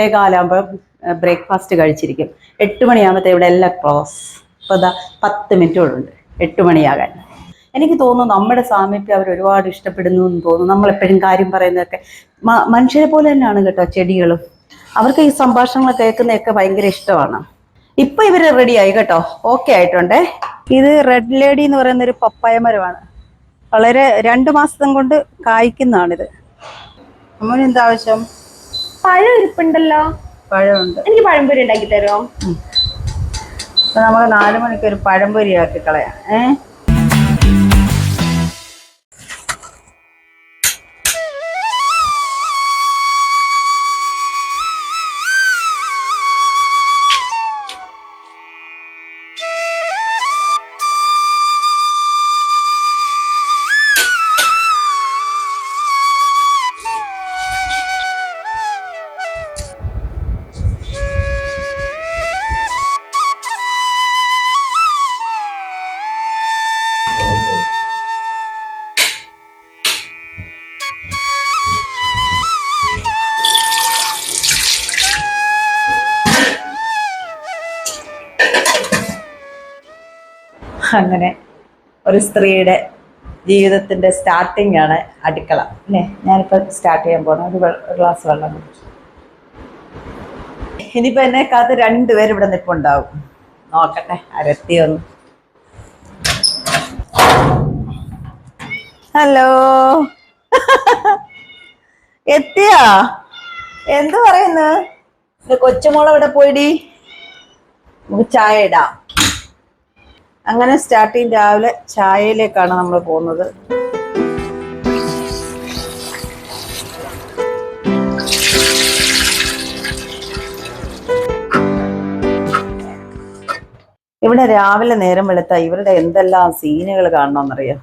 എട്ടേകാലാകുമ്പോൾ breakfast കഴിച്ചിരിക്കും. എട്ട് മണിയാകുമ്പോഴത്തെ ഇവിടെ എല്ലാം ക്ലോസ്. ഇപ്പോൾ ഇതാ പത്ത് മിനിറ്റോടുണ്ട് എട്ട് മണിയാകാൻ. എനിക്ക് തോന്നുന്നു നമ്മുടെ സാമീപ്യം അവർ ഒരുപാട് ഇഷ്ടപ്പെടുന്നു എന്ന് തോന്നുന്നു. നമ്മളെപ്പോഴും കാര്യം പറയുന്നതൊക്കെ മനുഷ്യരെ പോലെ തന്നെയാണ് കേട്ടോ ചെടികളും. അവർക്ക് ഈ സംഭാഷണങ്ങൾ കേൾക്കുന്നതൊക്കെ ഭയങ്കര ഇഷ്ടമാണ്. ഇപ്പൊ ഇവർ റെഡിയായി കേട്ടോ. ഓക്കെ ആയിട്ടുണ്ടേ. ഇത് റെഡ് ലേഡി എന്ന് പറയുന്ന ഒരു പപ്പായ മരമാണ്. വളരെ രണ്ട് മാസം കൊണ്ട് കായ്ക്കുന്നതാണിത്. അമ്മന് എന്താ ആവശ്യം പഴം ഇരിപ്പുണ്ടല്ലോ പഴമുണ്ട്. എനിക്ക് പഴംപൊരി ഉണ്ടാക്കി തരുമോ നമുക്ക് നാലു മണിക്ക് ഒരു പഴംപൊരി ആക്കി കളയാം. ഏ? അങ്ങനെ ഒരു സ്ത്രീയുടെ ജീവിതത്തിന്റെ സ്റ്റാർട്ടിംഗ് ആണ് അടുക്കള അല്ലേ? ഞാനിപ്പോ സ്റ്റാർട്ട് ചെയ്യാൻ പോകണം ഒരു ഗ്ലാസ് വെള്ളം കുടിച്ചു. ഇനിയിപ്പോ എന്നെ കാത്ത് രണ്ടുപേരും ഇവിടെ നിൽപ്പുണ്ടാവും നോക്കട്ടെ അരത്തി ഒന്ന്. ഹലോ. എത്തിയാ? എന്ത് പറയുന്നു? കൊച്ചുമോൾ അവിടെ പോയിടി? നമുക്ക് ചായ ഇടാം. അങ്ങനെ സ്റ്റാർട്ടിങ് രാവിലെ ചായയിലേക്കാണ് നമ്മൾ പോകുന്നത്. ഇവിടെ രാവിലെ നേരം വെളുത്ത ഇവരുടെ എന്തെല്ലാം സീനുകൾ കാണണമെന്നറിയാം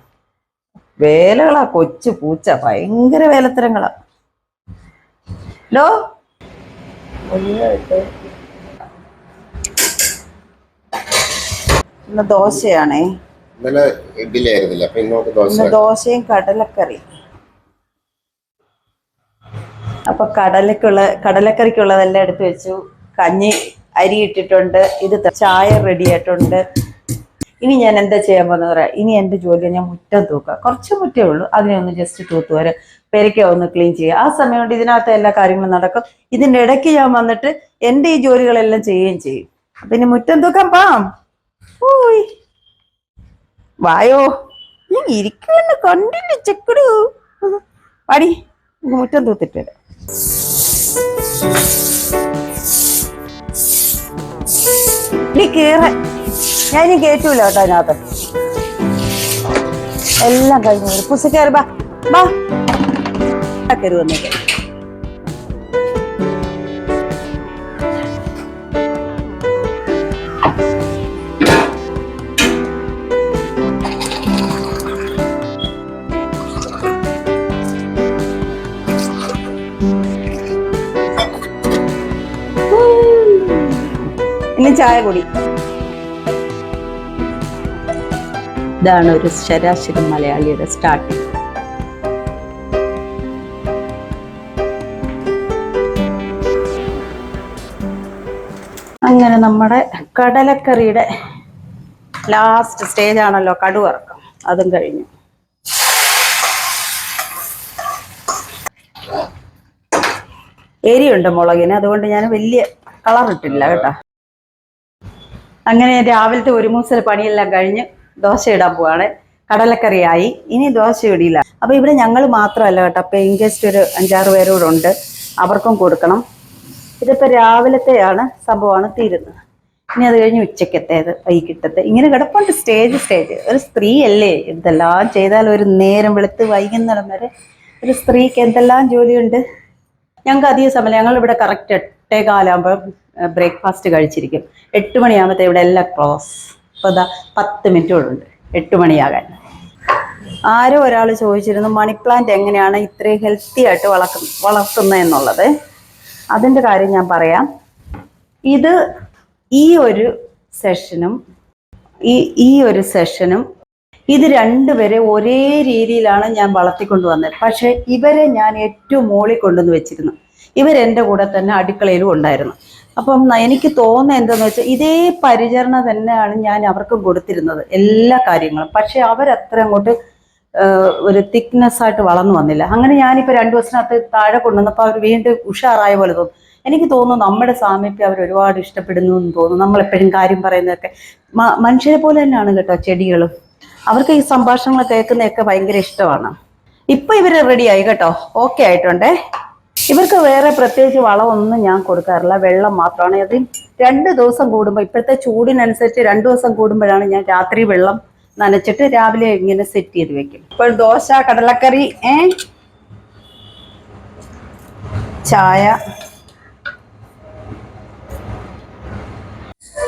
വേലകളാ കൊച്ചു പൂച്ച ഭയങ്കര വേലത്തരങ്ങളാ. ലോ ഇന്ന് ദോശയാണേ. ഇന്നലെ ഇഡ്ഡലി ആയിരുന്നില്ല അപ്പൊ ഇന്നോട്ട് ദോശ ഇന്ന് ദോശയും കടലക്കറി. അപ്പൊ കടലക്കുള്ള കടലക്കറിക്കുള്ളതെല്ലാം എടുത്തു വെച്ചു. കഞ്ഞി അരി ഇട്ടിട്ടുണ്ട്. ഇത് ചായ റെഡി ആയിട്ടുണ്ട്. ഇനി ഞാൻ എന്താ ചെയ്യാൻ പോകുന്നത് പറയാം. ഇനി എന്റെ ജോലി ഞാൻ മുറ്റം തൂക്കുക കുറച്ച് മുറ്റേ ഉള്ളൂ. അതിനെ ഒന്ന് ജസ്റ്റ് തൂത്ത് വരെ പെരയ്ക്ക ഒന്ന് ക്ലീൻ ചെയ്യുക. ആ സമയം കൊണ്ട് ഇതിനകത്ത് എല്ലാ കാര്യങ്ങളും നടക്കും. ഇതിന്റെ ഇടയ്ക്ക് ഞാൻ വന്നിട്ട് എന്റെ ഈ ജോലികളെല്ലാം ചെയ്യുകയും ചെയ്യും. അപ്പൊ ഇനി മുറ്റം തൂക്കാൻ പാം ഓയ് വായോ ഞാൻ ഇരിക്കുമെന്ന് കണ്ടില്ല ചെക്കടു? പാടി മുറ്റം തൂത്തിട്ട് നീ കേറ. ഞാൻ കേറ്റൂല കേട്ടോ അതിനകത്ത്. എല്ലാം കഴിഞ്ഞു. വരും പുസ കയറി ബാ ബാ കയറി വന്നേക്കെ. ഇനി ചായ കുടി ഇതാണ് ഒരു ശരാശരി മലയാളിയുടെ സ്റ്റാർട്ടിങ് അങ്ങനെ നമ്മുടെ കടലക്കറിയുടെ ലാസ്റ്റ് സ്റ്റേജ് ആണല്ലോ കടുവറക്കം. അതും കഴിഞ്ഞു. എരിയുണ്ട് മുളകിന്. അതുകൊണ്ട് ഞാൻ വലിയ കളറിട്ടില്ല കേട്ടോ. അങ്ങനെ രാവിലത്തെ ഒരു മൂസൽ പണിയെല്ലാം കഴിഞ്ഞ് ദോശ ഇടാൻ പോവാണ്. കടലക്കറിയായി. ഇനി ദോശ ഇടിയില്ല. അപ്പൊ ഇവിടെ ഞങ്ങൾ മാത്രമല്ല കേട്ടോ. അപ്പൊ ഗസ്റ്റ് ഒരു അഞ്ചാറ് പേരോടുണ്ട് അവർക്കും കൊടുക്കണം. ഇതിപ്പോ രാവിലത്തെയാണ് സംഭവമാണ് തീരുന്നത്. ഇനി അത് കഴിഞ്ഞ് ഉച്ചക്കത്തേത് വൈകിട്ടത്തെ. ഇങ്ങനെ കിടപ്പുണ്ട് സ്റ്റേജ് സ്റ്റേജ് ഒരു സ്ത്രീ അല്ലേ എന്തെല്ലാം ചെയ്താൽ ഒരു നേരം വെളുത്ത് വൈകുന്നേരം വരെ ഒരു സ്ത്രീക്ക് എന്തെല്ലാം ജോലിയുണ്ട്? ഞങ്ങൾക്ക് അധികം സമയം ഞങ്ങൾ ഇവിടെ കറക്റ്റ് എട്ടേ കാലാകുമ്പോൾ ബ്രേക്ക്ഫാസ്റ്റ് കഴിച്ചിരിക്കും. എട്ട് മണിയാകുമ്പോഴത്തെ ഇവിടെ എല്ലാം ക്ലോസ്. ഇപ്പോൾ ഇതാ പത്ത് മിനിറ്റോടുണ്ട് എട്ട് മണിയാകാൻ. ആരോ ഒരാൾ ചോദിച്ചിരുന്നു മണി പ്ലാന്റ് എങ്ങനെയാണ് ഇത്രയും ഹെൽത്തി ആയിട്ട് വളർക്ക വളർത്തുന്നത് എന്നുള്ളത്? അതിന്റെ കാര്യം ഞാൻ പറയാം. ഇത് ഈ ഒരു സെഷനും ഈ ഈ ഒരു സെഷനും ഇത് രണ്ടുപേരെ ഒരേ രീതിയിലാണ് ഞാൻ വളർത്തിക്കൊണ്ടു വന്നത് പക്ഷേ ഇവരെ ഞാൻ ഏറ്റവും മോളിൽ കൊണ്ടുവന്ന് വെച്ചിരുന്നു. ഇവരെന്റെ കൂടെ തന്നെ അടുക്കളയിലും ഉണ്ടായിരുന്നു. അപ്പം എനിക്ക് തോന്നുന്നത് എന്തെന്ന് വെച്ചാൽ ഇതേ പരിചരണം തന്നെയാണ് ഞാൻ അവർക്കും കൊടുത്തിരുന്നത് എല്ലാ കാര്യങ്ങളും. പക്ഷെ അവരത്ര അങ്ങോട്ട് ഒരു തിക്നെസ് ആയിട്ട് വളർന്നു വന്നില്ല. അങ്ങനെ ഞാനിപ്പോൾ രണ്ട് ദിവസത്തിനകത്ത് താഴെ കൊണ്ടുവന്നപ്പോൾ അവർ വീണ്ടും ഉഷാറായ പോലെ തോന്നും. എനിക്ക് തോന്നുന്നു നമ്മുടെ സാമീപ്യം അവർ ഒരുപാട് ഇഷ്ടപ്പെടുന്നു എന്ന് തോന്നുന്നു. നമ്മളെപ്പോഴും കാര്യം പറയുന്നതൊക്കെ മനുഷ്യരെ പോലെ തന്നെയാണ് കേട്ടോ ചെടികളും. അവർക്ക് ഈ സംഭാഷണങ്ങൾ കേൾക്കുന്നതൊക്കെ ഭയങ്കര ഇഷ്ടമാണ്. ഇപ്പൊ ഇവർ റെഡിയായി കേട്ടോ. ഓക്കെ ആയിട്ടുണ്ടേ? ഇവർക്ക് വേറെ പ്രത്യേകിച്ച് വളമൊന്നും ഞാൻ കൊടുക്കാറില്ല. വെള്ളം മാത്രമാണ്. അത് രണ്ട് ദിവസം കൂടുമ്പോൾ ഇപ്പോഴത്തെ ചൂടിനനുസരിച്ച് രണ്ട് ദിവസം കൂടുമ്പോഴാണ് ഞാൻ രാത്രി വെള്ളം നനച്ചിട്ട് രാവിലെ ഇങ്ങനെ സെറ്റ് ചെയ്ത് വെക്കും. ഇപ്പോൾ ദോശ കടലക്കറി ഏ? ചായ.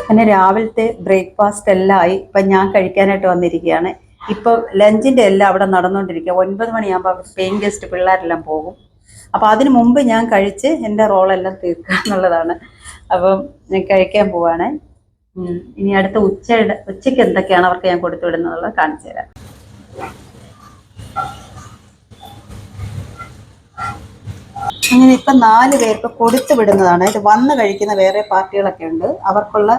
അങ്ങനെ രാവിലത്തെ ബ്രേക്ക്ഫാസ്റ്റ് എല്ലാം ആയി. ഇപ്പം ഞാൻ കഴിക്കാനായിട്ട് വന്നിരിക്കുകയാണ്. ഇപ്പം ലഞ്ചിന്റെ എല്ലാം അവിടെ നടന്നുകൊണ്ടിരിക്കുക. ഒൻപത് മണിയാകുമ്പോൾ പെയിൻ ഗസ്റ്റ് പിള്ളേരെല്ലാം പോകും. അപ്പോൾ അതിന് മുമ്പ് ഞാൻ കഴിച്ച് എന്റെ റോളെല്ലാം തീർക്കുക എന്നുള്ളതാണ്. അപ്പം ഞാൻ കഴിക്കാൻ പോവാണ്. ഇനി അടുത്ത ഉച്ചയുടെ ഉച്ചയ്ക്ക് എന്തൊക്കെയാണ് അവർക്ക് ഞാൻ കൊടുത്തു വിടുന്നതുള്ളത് കാണിച്ചു തരാം. അങ്ങനെ ഇപ്പം നാല് പേർക്ക് കൊടുത്തു വിടുന്നതാണ്. ഇത് വന്ന് കഴിക്കുന്ന വേറെ പാർട്ടികളൊക്കെ ഉണ്ട്. അവർക്കുള്ള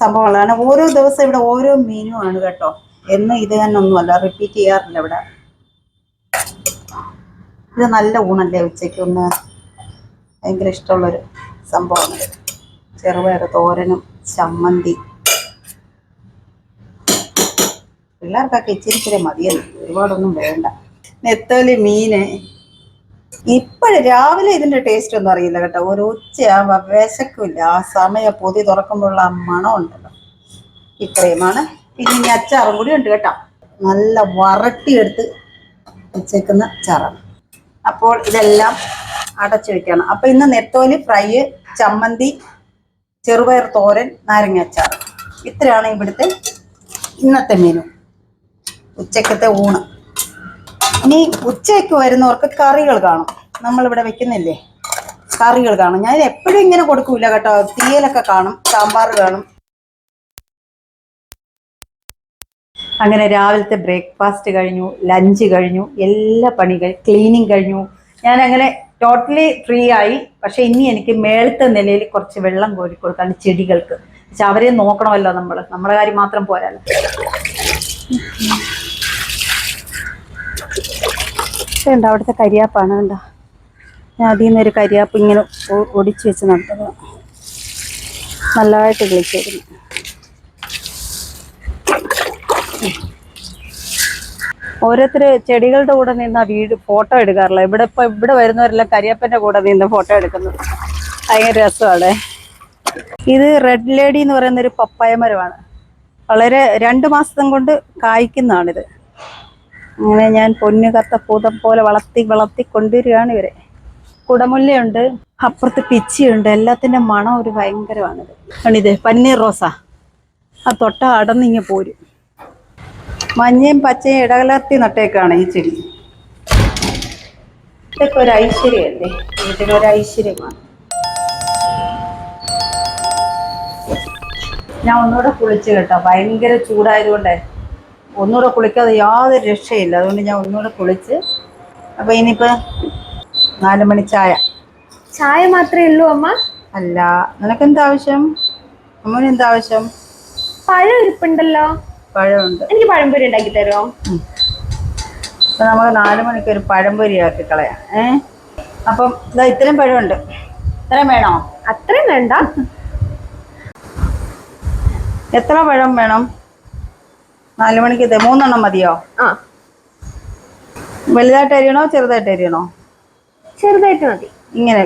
സംഭവങ്ങളാണ്. ഓരോ ദിവസം ഇവിടെ ഓരോ മീനും ആണ് കേട്ടോ. എന്ന് ഇത് തന്നെ ഒന്നുമല്ല. റിപ്പീറ്റ് ചെയ്യാറില്ല ഇവിടെ. ഇത് നല്ല ഊണല്ലേ ഉച്ചയ്ക്ക് ഒന്ന് ഭയങ്കര ഇഷ്ടമുള്ളൊരു സംഭവമാണ്. ചെറുപയർ തോരനും ചമ്മന്തി. പിള്ളേർക്കൊക്കെ ഇച്ചിരി ഇച്ചിരി മതിയല്ലോ ഒരുപാടൊന്നും വേണ്ട. നെത്തോലി മീന്. ഇപ്പോഴും രാവിലെ ഇതിന്റെ ടേസ്റ്റ് ഒന്നും അറിയില്ല കേട്ടോ. ഒരു ഉച്ചയാകുമ്പോ വിശക്കില്ല. ആ സമയം പൊതി തുറക്കുമ്പോഴുള്ള ആ മണം ഉണ്ടല്ലോ ഇത്രയുമാണ്. പിന്നെ ഇനി അച്ചാറും കൂടി ഉണ്ട് കേട്ടോ. നല്ല വറട്ടിയെടുത്ത് വെച്ചേക്കുന്ന അച്ചാറാണ്. അപ്പോൾ ഇതെല്ലാം അടച്ചു വെക്കണം. അപ്പൊ ഇന്ന് നെത്തോലി ഫ്രൈ ചമ്മന്തി ചെറുപയർ തോരൻ നാരങ്ങ അച്ചാർ. ഇത്രയാണ് ഇവിടുത്തെ ഇന്നത്തെ മെനു ഉച്ചക്കത്തെ ഊണ്. ഇനി ഉച്ചയ്ക്ക് വരുന്നവർക്ക് കറികൾ കാണും. നമ്മളിവിടെ വെക്കുന്നില്ലേ? കറികൾ കാണും. ഞാൻ എപ്പോഴും ഇങ്ങനെ കൊടുക്കൂല കേട്ടോ. തീയലൊക്കെ കാണും. സാമ്പാർ കാണും. അങ്ങനെ രാവിലത്തെ ബ്രേക്ക്ഫാസ്റ്റ് കഴിഞ്ഞു ലഞ്ച് കഴിഞ്ഞു എല്ലാ പണികൾ ക്ലീനിങ് കഴിഞ്ഞു. ഞാൻ അങ്ങനെ ടോട്ടലി ഫ്രീ ആയി. പക്ഷെ ഇനി എനിക്ക് മേളത്തെ നിലയിൽ കുറച്ച് വെള്ളം കോരി കൊടുക്കാണ് ചെടികൾക്ക്. പക്ഷെ അവരെ നോക്കണമല്ലോ നമ്മൾ നമ്മുടെ കാര്യം മാത്രം പോരല്ലോ ഉണ്ട് അവിടുത്തെ കരിയാപ്പാണ് കണ്ടോ? ഞാൻ അതിൽ നിന്ന് ഒരു കരിയാപ്പ് ഇങ്ങനെ ഒടിച്ചു വെച്ച് നട്ടത് നല്ലതായിട്ട് കിളിച്ചിരുന്നു ഓരോരുത്തർ ചെടികളുടെ കൂടെ നിന്ന് ആ വീട് ഫോട്ടോ എടുക്കാറില്ല. ഇവിടെ ഇപ്പൊ ഇവിടെ വരുന്നവരെല്ലാം കരിയപ്പന്റെ കൂടെ നിന്ന് ഫോട്ടോ എടുക്കുന്നു. ഭയങ്കര രസമാണ്. ഇത് റെഡ് ലേഡി എന്ന് പറയുന്ന ഒരു പപ്പായ മരമാണ്. വളരെ രണ്ട് മാസം കൊണ്ട് കായ്ക്കുന്നതാണിത്. അങ്ങനെ ഞാൻ പൊന്നു കത്ത പൂതം പോലെ വളർത്തി വളർത്തി കൊണ്ടുവരികയാണ് ഇവരെ. കുടമുല്ലയുണ്ട് അപ്പുറത്ത് പിച്ചിയുണ്ട് എല്ലാത്തിന്റെ മണം ഒരു ഭയങ്കരമാണിത്. ആണിത് പന്നീർ റോസാ. ആ തൊട്ട അടന്നിങ്ങ് പോരും. മഞ്ഞയും പച്ചയും ഇടകലർത്തി നട്ടേക്കാണ് ഈ ചെടി. ഇതൊക്കെ ഒരു ഐശ്വര്യമല്ലേ വീട്ടിലൊരു ഐശ്വര്യമാണ്. ഞാൻ ഒന്നുകൂടെ കുളിച്ച് കേട്ടോ. ഭയങ്കര ചൂടായതുകൊണ്ടേ ഒന്നുകൂടെ കുളിക്കാതെ യാതൊരു രക്ഷയില്ല. അതുകൊണ്ട് ഞാൻ ഒന്നുകൂടെ കുളിച്ച് അപ്പൊ ഇനിയിപ്പോ നാല് മണി ചായ. ചായ മാത്രമേ ഉള്ളൂ അമ്മ. അല്ല നിനക്ക് ആവശ്യം അമ്മന് എന്താ ആവശ്യം പഴം ഇരിപ്പുണ്ടല്ലോ. പഴമുണ്ട്. എനിക്ക് പഴംപൊരി ഉണ്ടാക്കി തരുമോ അപ്പൊ നമുക്ക് നാല് മണിക്ക് ഒരു പഴംപൊരി ആക്കി കളയാം. ഏ? അപ്പം ഇതാ ഇത്രയും പഴമുണ്ട്. ഇത്രയും വേണോ? അത്രയും വേണ്ട. എത്ര പഴം വേണം? നാല് മണിക്ക് മൂന്നെണ്ണം മതിയോ? ആ. വലുതായിട്ട് അരിയണോ ചെറുതായിട്ട് അരിയണോ? ചെറുതായിട്ട് മതി. ഇങ്ങനെ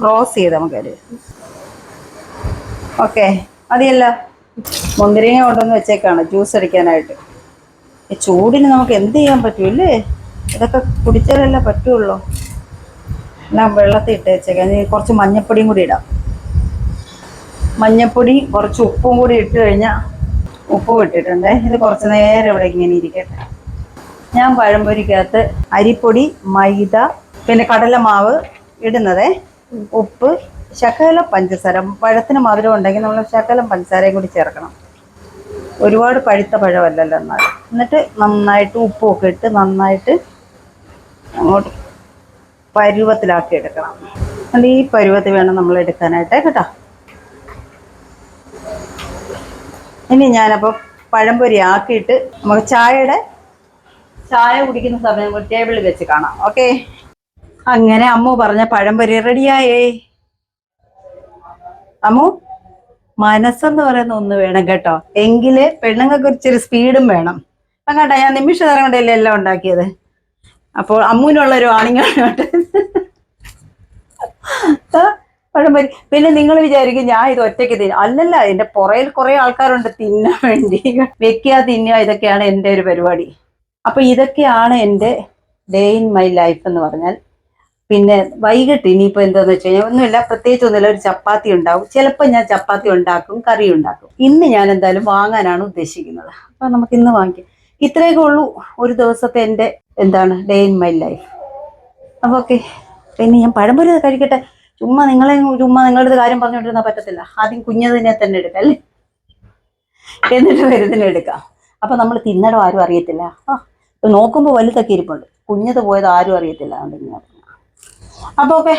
ക്രോസ് ചെയ്ത് നമുക്ക് അരി ഓക്കെ മതിയല്ലോ. മുന്തിരിങ്ങ കൊണ്ടുവന്ന് വെച്ചേക്കാണ് ജ്യൂസ് അടിക്കാനായിട്ട്. ഈ ചൂടിന് നമുക്ക് എന്ത് ചെയ്യാൻ പറ്റൂല്ലേ ഇതൊക്കെ കുടിച്ചാലല്ലേ പറ്റുള്ളൂ. എല്ലാം വെള്ളത്തിൽ ഇട്ട് വെച്ചേക്കാം. ഇനി കുറച്ച് മഞ്ഞപ്പൊടിയും കൂടി ഇടാം. മഞ്ഞപ്പൊടി കുറച്ച് ഉപ്പും കൂടി ഇട്ട് കഴിഞ്ഞാൽ ഉപ്പും ഇട്ടിട്ടുണ്ട് ഇത് കുറച്ച് നേരം ഇവിടെ ഇങ്ങനെ ഇരിക്കട്ടെ. ഞാൻ പഴംപൊരിക്കകത്ത് അരിപ്പൊടി മൈദ പിന്നെ കടലമാവ് ഇടുന്നതേ. ഉപ്പ് ശകലം പഞ്ചസാര പഴത്തിന് മധുരം ഉണ്ടെങ്കിൽ നമ്മൾ ശകലം പഞ്ചസാരയും കൂടി ചേർക്കണം. ഒരുപാട് പഴുത്ത പഴമല്ലല്ലോ എന്നാൽ എന്നിട്ട് നന്നായിട്ട് ഉപ്പുമൊക്കെ ഇട്ട് നന്നായിട്ട് അങ്ങോട്ട് പരുവത്തിലാക്കി എടുക്കണം. അത് ഈ പരുവത്തിൽ വേണം നമ്മൾ എടുക്കാനായിട്ട് കേട്ടോ. ഇനി ഞാനപ്പോൾ പഴംപൊരി ആക്കിയിട്ട് നമുക്ക് ചായയുടെ ചായ കുടിക്കുന്ന സമയം ടേബിളിൽ വെച്ച് കാണാം. ഓക്കെ? അങ്ങനെ അമ്മു പറഞ്ഞ പഴംപൊരി റെഡിയായേ. അമ്മു മനസ്സെന്ന് പറയുന്ന ഒന്ന് വേണം കേട്ടോ. എങ്കിൽ പെണ്ണുങ്ങൾക്ക് ഇച്ചിരി സ്പീഡും വേണം. അപ്പം കേട്ടോ ഞാൻ നിമിഷ നേരം കൊണ്ടല്ലേ എല്ലാം ഉണ്ടാക്കിയത്? അപ്പോൾ അമ്മുവിനുള്ള ഒരു ആണിങ്ങാണ് കേട്ടോ. പഴംപൊരി. പിന്നെ നിങ്ങൾ വിചാരിക്കും ഞാൻ ഇത് ഒറ്റയ്ക്ക് തിന്നും. അല്ലല്ല എന്റെ പുറയിൽ കുറെ ആൾക്കാരുണ്ട് തിന്നാൻ വേണ്ടി. വെക്കുക തിന്നുക ഇതൊക്കെയാണ് എന്റെ ഒരു പരിപാടി. അപ്പൊ ഇതൊക്കെയാണ് എന്റെ ഡേ ഇൻ മൈ ലൈഫ് എന്ന് പറഞ്ഞാൽ പിന്നെ വൈകിട്ട് ഇനിയിപ്പോ എന്താന്ന് വെച്ച് കഴിഞ്ഞാൽ ഒന്നുമില്ല പ്രത്യേകിച്ച് ഒന്നുമില്ല ഒരു ചപ്പാത്തി ഉണ്ടാവും. ചിലപ്പോൾ ഞാൻ ചപ്പാത്തി ഉണ്ടാക്കും കറി ഉണ്ടാക്കും. ഇന്ന് ഞാൻ എന്തായാലും വാങ്ങാനാണ് ഉദ്ദേശിക്കുന്നത്. അപ്പൊ നമുക്ക് ഇന്ന് വാങ്ങിക്കാം. ഇത്രയൊക്കെ ഉള്ളൂ. ഒരു ദിവസത്തെ എന്റെ എന്താണ് ഡേ ഇൻ മൈ ലൈഫ് അപ്പൊ ഓക്കെ പിന്നെ ഞാൻ പഴംപൊരി കഴിക്കട്ടെ. ചുമ്മാ നിങ്ങളെ ചുമ്മാ നിങ്ങളുടെ കാര്യം പറഞ്ഞുകൊണ്ടിരുന്നാൽ പറ്റത്തില്ല. ആദ്യം കുഞ്ഞതിനെ തന്നെ എടുക്കാം അല്ലേ? എന്നിട്ട് വരുന്നതിനെ എടുക്കാം. അപ്പൊ നമ്മൾ തിന്നടം ആരും അറിയത്തില്ല. ആ നോക്കുമ്പോൾ വലുതൊക്കെ ഇരിപ്പുണ്ട്. കുഞ്ഞത് പോയത് ആരും അറിയത്തില്ല. അതുകൊണ്ട് ഇങ്ങനെ പറഞ്ഞു. അപ്പൊ ഓക്കെ